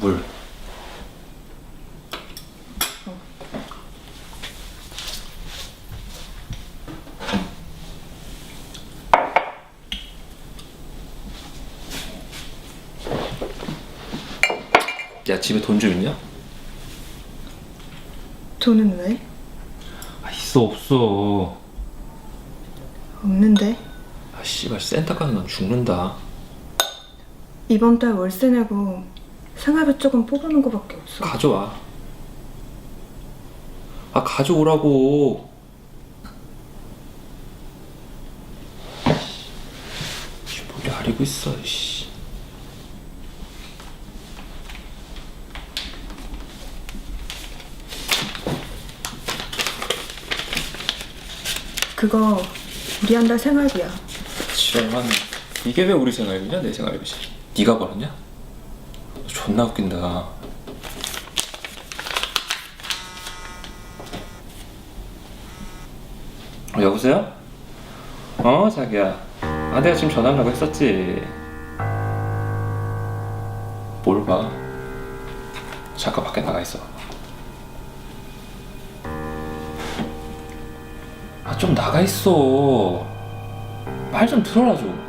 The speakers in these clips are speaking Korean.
물. 야 집에 돈 좀 있냐? 돈은 왜? 아 있어 없어. 없는데. 아 씨발 센터 가면 난 죽는다. 이번 달 월세 내고 생활비 조금 뽑아놓은 거밖에 없어. 가져와 아 가져오라고 씨, 뭘 아리고 있어 씨. 그거 우리 한 달 생활비야. 지랄하네 이게 왜 우리 생활비냐 내 생활비지 네가 벌었냐? 너 존나 웃긴다 어, 여보세요? 어 자기야 아 내가 지금 전화하려고 했었지 뭘 봐? 잠깐 밖에 나가 있어 아 좀 나가 있어 말 좀 들어라 좀.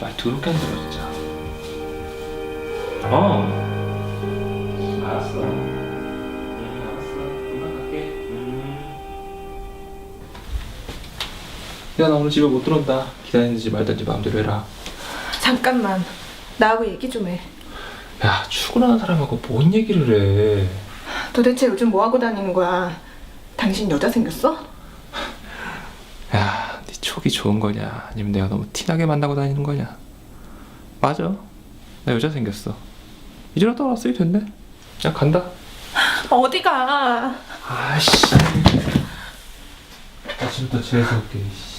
말 더럽게 안 들어 진짜. 어. 알았어. 응, 알았어. 금방 갈게. 음. 야, 나 오늘 집에 못 들어온다. 기다리는지 말든지 마음대로 해라. 잠깐만. 나하고 얘기 좀 해. 야, 출근하는 사람하고 뭔 얘기를 해? 도대체 요즘 뭐 하고 다니는 거야? 당신 여자 생겼어? 촉이 좋은 거냐? 아니면 내가 너무 티나게 만나고 다니는 거냐? 맞아. 나 여자 생겼어. 이제라도 알았으면 됐네. 야, 간다. 어디가? 아씨. 아침부터 재수 없게. 씨.